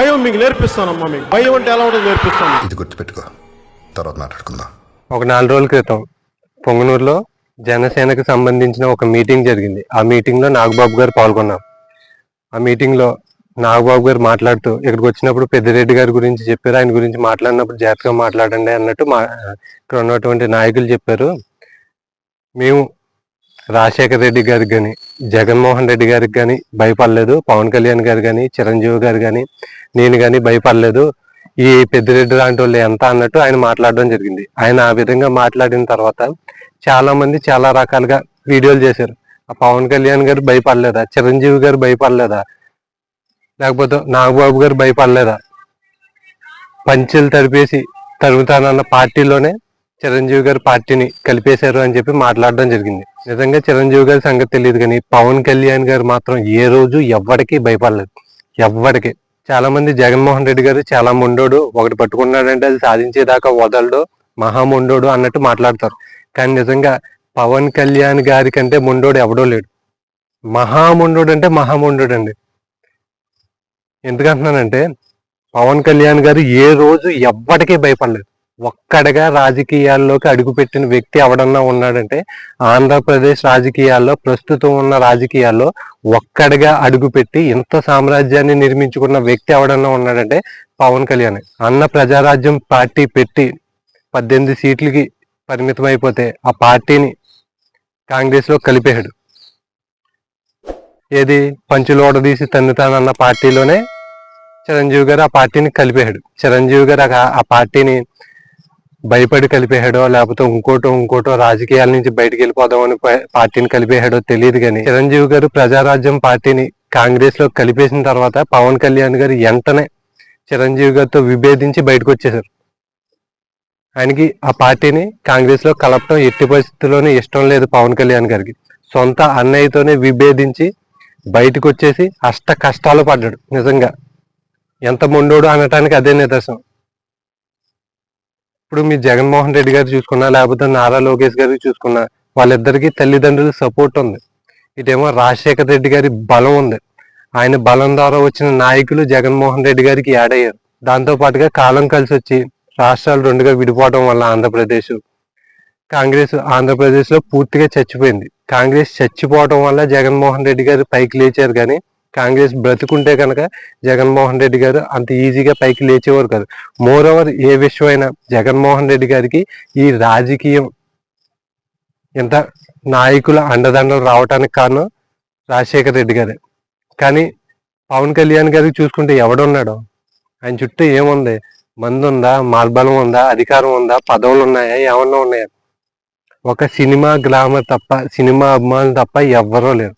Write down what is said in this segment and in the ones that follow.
భయం మీకు నేర్పిస్తానమ్మా మీకు. భయం అంటే ఎలా ఉంటుందో నేర్పిస్తాను. ఇది గుర్తుపెట్టుకో. తర్వాత మాట్లాడుకుందాం. ఒక నాలుగు రోజుల క్రితం పొంగనూరులో జనసేనకు సంబంధించిన ఒక మీటింగ్ జరిగింది. ఆ మీటింగ్లో నాగబాబు గారు పాల్గొన్నారు ఆ మీటింగ్లో నాగబాబు గారు మాట్లాడుతూ ఇక్కడికి వచ్చినప్పుడు పెద్దిరెడ్డి గారి గురించి చెప్పారు. ఆయన గురించి మాట్లాడినప్పుడు జాగ్రత్తగా మాట్లాడండి అన్నట్టు మా ఇక్కడ ఉన్నటువంటి నాయకులు చెప్పారు. మేము రాజశేఖర రెడ్డి గారికి కానీ జగన్మోహన్ రెడ్డి గారికి కానీ భయపడలేదు. పవన్ కళ్యాణ్ గారు కానీ చిరంజీవి గారు కానీ నేను కానీ భయపడలేదు. ఈ పెద్దిరెడ్డి లాంటి వాళ్ళు ఎంత అన్నట్టు ఆయన మాట్లాడడం జరిగింది. ఆయన ఆ విధంగా మాట్లాడిన తర్వాత చాలా మంది చాలా రకాలుగా వీడియోలు చేశారు. ఆ పవన్ కళ్యాణ్ గారు భయపడలేదా? చిరంజీవి గారు భయపడలేదా? లేకపోతే నాగబాబు గారు భయపడలేదా? పంచెలు తడిపేసి తరుగుతానన్న పార్టీలోనే చిరంజీవి గారు పార్టీని కలిపేశారు అని చెప్పి మాట్లాడడం జరిగింది. నిజంగా చిరంజీవి గారి సంగతి తెలియదు కానీ పవన్ కళ్యాణ్ గారు మాత్రం ఏ రోజు ఎవ్వడికి భయపడలేదు. ఎవ్వడికి. చాలా మంది జగన్మోహన్ రెడ్డి గారు చాలా ముండోడు ఒకటి పట్టుకున్నాడంటే అది సాధించేదాకా వదలడు మహాముండోడు అన్నట్టు మాట్లాడతారు. కానీ నిజంగా పవన్ కళ్యాణ్ గారి కంటే ముండోడు ఎవడో లేడు. మహాముండోడు అంటే మహాముండోడు అండి. ఎందుకంటున్నానంటే పవన్ కళ్యాణ్ గారు ఏ రోజు ఎవ్వడికి భయపడలేదు. ఒక్కడగా రాజకీయాల్లోకి అడుగుపెట్టిన వ్యక్తి ఎవడన్నా ఉన్నాడంటే ఆంధ్రప్రదేశ్ రాజకీయాల్లో ప్రస్తుతం ఉన్న రాజకీయాల్లో ఒక్కడిగా అడుగుపెట్టి ఇంత సామ్రాజ్యాన్ని నిర్మించుకున్న వ్యక్తి ఎవడన్నా ఉన్నాడంటే పవన్ కళ్యాణ్. అన్న ప్రజారాజ్యం పార్టీ పెట్టి పద్దెనిమిది సీట్లకి పరిమితం అయిపోతే ఆ పార్టీని కాంగ్రెస్లో కలిపేశాడు. ఏది? పంచులోడ తీసి తన్నుతానన్న పార్టీలోనే చిరంజీవి గారు ఆ పార్టీని కలిపేశాడు. చిరంజీవి గారు ఆ పార్టీని భయపడి కలిపేశాడో లేకపోతే ఇంకోటో ఇంకోటో రాజకీయాల నుంచి బయటికి వెళ్ళిపోదామని పార్టీని కలిపేశాడో తెలియదు కానీ చిరంజీవి గారు ప్రజారాజ్యం పార్టీని కాంగ్రెస్లో కలిపేసిన తర్వాత పవన్ కళ్యాణ్ గారు ఎంతనే చిరంజీవి గారితో విభేదించి బయటకు వచ్చేసారు ఆయనకి ఆ పార్టీని కాంగ్రెస్లో కలపడం ఎట్టి పరిస్థితుల్లోనే ఇష్టం లేదు పవన్ కళ్యాణ్ గారికి. సొంత అన్నయ్యతోనే విభేదించి బయటకు వచ్చేసి అష్ట కష్టాలు పడ్డాడు నిజంగా. ఎంత మొండోడు అనటానికి అదే నిదర్శనం. ఇప్పుడు మీ జగన్మోహన్ రెడ్డి గారు చూసుకున్నా లేకపోతే నారా లోకేష్ గారు చూసుకున్నా వాళ్ళిద్దరికి తల్లిదండ్రుల సపోర్ట్ ఉంది. ఇటేమో రాజశేఖర రెడ్డి గారి బలం ఉంది. ఆయన బలం ద్వారా వచ్చిన నాయకులు జగన్మోహన్ రెడ్డి గారికి యాడ్ అయ్యారు. దాంతో పాటుగా కాలం కలిసి వచ్చి రాష్ట్రాలు రెండుగా విడిపోవడం వల్ల ఆంధ్రప్రదేశ్ కాంగ్రెస్ ఆంధ్రప్రదేశ్లో పూర్తిగా చచ్చిపోయింది. కాంగ్రెస్ చచ్చిపోవడం వల్ల జగన్మోహన్ రెడ్డి గారు పైకి లేచారు కానీ కాంగ్రెస్ బ్రతుకుంటే కనుక జగన్మోహన్ రెడ్డి గారు అంత ఈజీగా పైకి లేచేవారు కాదు. మోర్ ఓవర్ ఏ విషయమైనా జగన్మోహన్ రెడ్డి గారికి ఈ రాజకీయం ఎంత నాయకుల అండదండలు రావటానికి కారణం రాజశేఖర్ రెడ్డి గారే. కానీ పవన్ కళ్యాణ్ గారికి చూసుకుంటే ఎవడున్నాడు? ఆయన చుట్టూ ఏముంది? మందు ఉందా మార్బలం ఉందా? అధికారం ఉందా? పదవులు ఉన్నాయా? ఏమన్నా ఉన్నాయా? ఒక సినిమా గ్లామర్ తప్ప సినిమా అభిమానులు తప్ప ఎవ్వరూ లేరు.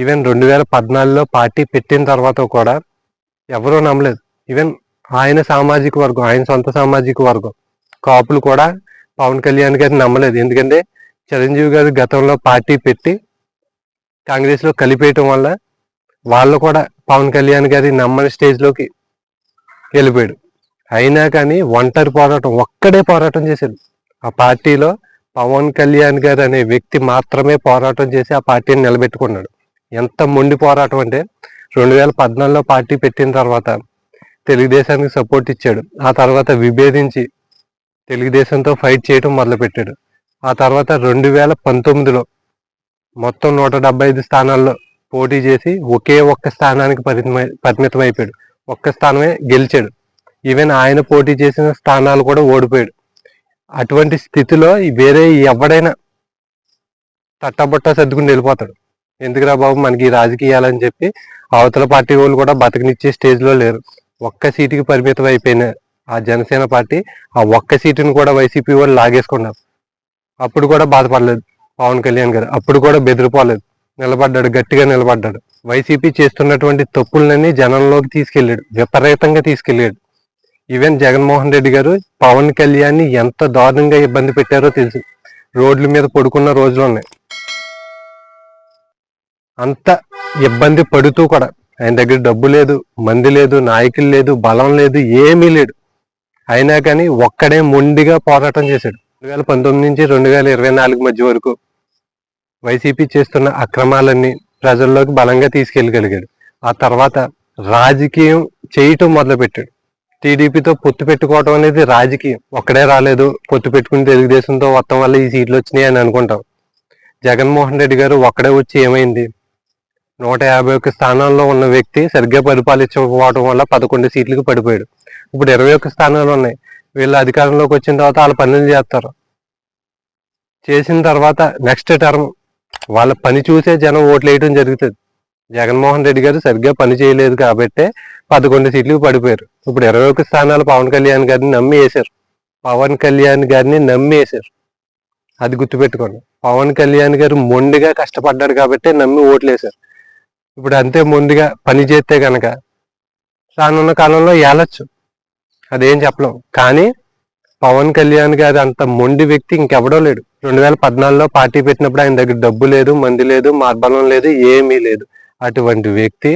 ఈవెన్ రెండు వేల పద్నాలుగులో పార్టీ పెట్టిన తర్వాత కూడా ఎవరూ నమ్మలేదు. ఈవెన్ ఆయన సామాజిక వర్గం ఆయన సొంత సామాజిక వర్గం కాపులు కూడా పవన్ కళ్యాణ్ గారిని నమ్మలేదు. ఎందుకంటే చిరంజీవి గారు గతంలో పార్టీ పెట్టి కాంగ్రెస్లో కలిపేయటం వల్ల వాళ్ళు కూడా పవన్ కళ్యాణ్ గారి నమ్మని స్టేజ్లోకి వెళ్ళిపోయాడు అయినా కానీ ఒంటరి పోరాటం ఒక్కడే పోరాటం చేశాడు ఆ పార్టీలో పవన్ కళ్యాణ్ గారు అనే వ్యక్తి మాత్రమే పోరాటం చేసి ఆ పార్టీని నిలబెట్టుకున్నాడు. ఎంత మొండి పోరాటం అంటే రెండు వేల పద్నాలుగులో పార్టీ పెట్టిన తర్వాత తెలుగుదేశానికి సపోర్ట్ ఇచ్చాడు. ఆ తర్వాత విభేదించి తెలుగుదేశంతో ఫైట్ చేయడం మొదలుపెట్టాడు. ఆ తర్వాత రెండు వేల పంతొమ్మిదిలో మొత్తం నూట డెబ్బై ఐదు స్థానాల్లో పోటీ చేసి ఒకే ఒక్క స్థానానికి పరిమితమై పరిమితం అయిపోయాడు ఒక్క స్థానమే గెలిచాడు. ఈవెన్ ఆయన పోటీ చేసిన స్థానాలు కూడా ఓడిపోయాడు. అటువంటి స్థితిలో వేరే ఎవడైనా తట్టబట్ట సర్దుకుని వెళ్ళిపోతాడు. ఎందుకురా బాబు? మనకి ఈ రాజకీయాలని చెప్పి అవతల పార్టీ వాళ్ళు కూడా బతకనిచ్చే స్టేజ్లో లేరు. ఒక్క సీటుకి పరిమితం అయిపోయిన ఆ జనసేన పార్టీ ఆ ఒక్క సీటుని కూడా వైసీపీ వాళ్ళు లాగేసుకున్నారు. అప్పుడు కూడా బాధపడలేదు పవన్ కళ్యాణ్ గారు. అప్పుడు కూడా బెదిరిపోలేదు. నిలబడ్డాడు గట్టిగా నిలబడ్డాడు. వైసీపీ చేస్తున్నటువంటి తప్పులన్నీ జనంలోకి తీసుకెళ్ళాడు. విపరీతంగా తీసుకెళ్ళాడు. ఈవెన్ జగన్మోహన్ రెడ్డి గారు పవన్ కళ్యాణ్ని ఎంత దారుణంగా ఇబ్బంది పెట్టారో తెలుసు. రోడ్ల మీద పడుకున్న రోజులు ఉన్నాయి. అంత ఇబ్బంది పడుతూ కూడా ఆయన దగ్గర డబ్బు లేదు మంది లేదు నాయకులు లేదు బలం లేదు ఏమీ లేడు అయినా కానీ ఒక్కడే మొండిగా పోరాటం చేశాడు. రెండు వేల పంతొమ్మిది నుంచి రెండు వేల ఇరవై నాలుగు మధ్య వరకు వైసీపీ చేస్తున్న అక్రమాలన్నీ ప్రజల్లోకి బలంగా తీసుకెళ్ళగలిగాడు. ఆ తర్వాత రాజకీయం చేయటం మొదలుపెట్టాడు. టీడీపీతో పొత్తు పెట్టుకోవడం అనేది రాజకీయం. ఒక్కడే రాలేదు పొత్తు పెట్టుకుని తెలుగుదేశంతో మొత్తం వల్ల ఈ సీట్లు వచ్చినాయి అని అనుకుంటాం. జగన్మోహన్ రెడ్డి గారు ఒక్కడే వచ్చి ఏమైంది? నూట యాభై ఒక్క స్థానాల్లో ఉన్న వ్యక్తి సరిగ్గా పరిపాలించకపోవడం వల్ల పదకొండు సీట్లకు పడిపోయాడు. ఇప్పుడు ఇరవై ఒక్క స్థానాలు ఉన్నాయి. వీళ్ళు అధికారంలోకి వచ్చిన తర్వాత వాళ్ళ పనులు చేస్తారు. చేసిన తర్వాత నెక్స్ట్ టర్మ్ వాళ్ళ పని చూసే జనం ఓట్లు వేయడం జరుగుతుంది. జగన్మోహన్ రెడ్డి గారు సరిగ్గా పని చేయలేదు కాబట్టే పదకొండు సీట్లకు పడిపోయారు. ఇప్పుడు ఇరవై ఒక్క స్థానాలు పవన్ కళ్యాణ్ గారిని నమ్మి వేశారు పవన్ కళ్యాణ్ గారిని నమ్మి వేశారు అది గుర్తుపెట్టుకోండి. పవన్ కళ్యాణ్ గారు మొండిగా కష్టపడ్డాడు కాబట్టి నమ్మి ఓట్లు వేశారు ఇప్పుడు అంతే ముందుగా పని చేస్తే గనక రానున్న కాలంలో ఏలొచ్చు. అదేం చెప్పలేం. కానీ పవన్ కళ్యాణ్ గారు అంత మొండి వ్యక్తి ఇంకెవడో లేడు. రెండు వేల పద్నాలుగులో పార్టీ పెట్టినప్పుడు ఆయన దగ్గర డబ్బు లేదు మంది లేదు మార్బలం లేదు ఏమీ లేదు. అటువంటి వ్యక్తి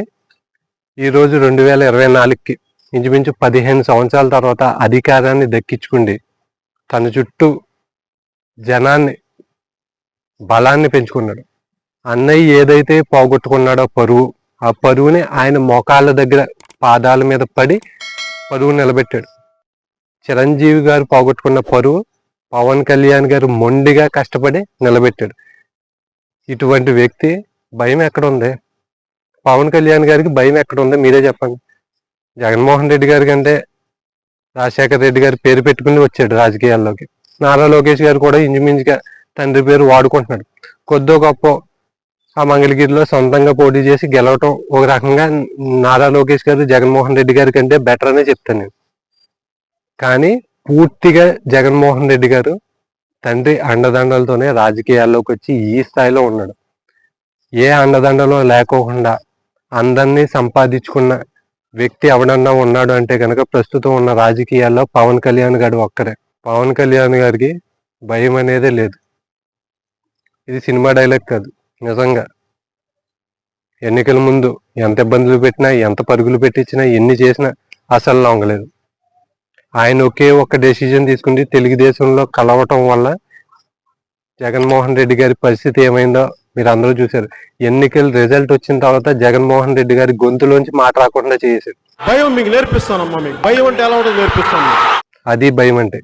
ఈరోజు రెండు వేల ఇరవై నాలుగుకి ఇంచుమించు పదిహేను సంవత్సరాల తర్వాత అధికారాన్ని దక్కించుకుండి తన చుట్టూ జనాన్ని బలాన్ని పెంచుకున్నాడు. అన్నయ్య ఏదైతే పోగొట్టుకున్నాడో పరువు ఆ పరువుని ఆయన మోకాళ్ళ దగ్గర పాదాల మీద పడి పరువు నిలబెట్టాడు. చిరంజీవి గారు పోగొట్టుకున్న పరువు పవన్ కళ్యాణ్ గారు మొండిగా కష్టపడి నిలబెట్టాడు. ఇటువంటి వ్యక్తి భయం ఎక్కడ ఉంది? పవన్ కళ్యాణ్ గారికి భయం ఎక్కడ ఉంది? మీరే చెప్పండి. జగన్మోహన్ రెడ్డి గారి కంటే రాజశేఖర రెడ్డి గారి పేరు పెట్టుకుని వచ్చాడు రాజకీయాల్లోకి. నారా లోకేష్ గారు కూడా ఇంచుమించుగా తండ్రి పేరు వాడుకుంటున్నాడు. కొద్దో గొప్ప ఆ మంగళగిరిలో సొంతంగా పోటీ చేసి గెలవటం ఒక రకంగా నారా లోకేష్ గారు జగన్మోహన్ రెడ్డి గారి కంటే బెటర్ అనే చెప్తాను నేను. కానీ పూర్తిగా జగన్మోహన్ రెడ్డి గారు తండ్రి అండదండలతోనే రాజకీయాల్లోకి వచ్చి ఈ స్థాయిలో ఉన్నాడు. ఏ అండదండలో లేకోకుండా అందరినీ సంపాదించుకున్న వ్యక్తి ఎవడన్నా ఉన్నాడు అంటే కనుక ప్రస్తుతం ఉన్న రాజకీయాల్లో పవన్ కళ్యాణ్ గారు ఒక్కరే పవన్ కళ్యాణ్ గారికి భయం అనేదే లేదు. ఇది సినిమా డైలాగ్ కాదు. నిజంగా. ఎన్నికల ముందు ఎంత ఇబ్బందులు పెట్టినా ఎంత పరుగులు పెట్టించినా ఎన్ని చేసినా అసలు లొంగలేదు. ఆయన ఒకే ఒక్క డెసిజన్ తీసుకుంది. తెలుగుదేశంలో కలవటం వల్ల జగన్మోహన్ రెడ్డి గారి పరిస్థితి ఏమైందో మీరు అందరూ చూశారు. ఎన్నికల రిజల్ట్ వచ్చిన తర్వాత జగన్మోహన్ రెడ్డి గారి గొంతులోంచి మాట రాకుండా చేశాడు. భయం మీకు నేర్పిస్తానమ్మా మీకు. భయం అంటే ఎలా ఉంటుందో నేర్పిస్తాను. అది భయం అంటే.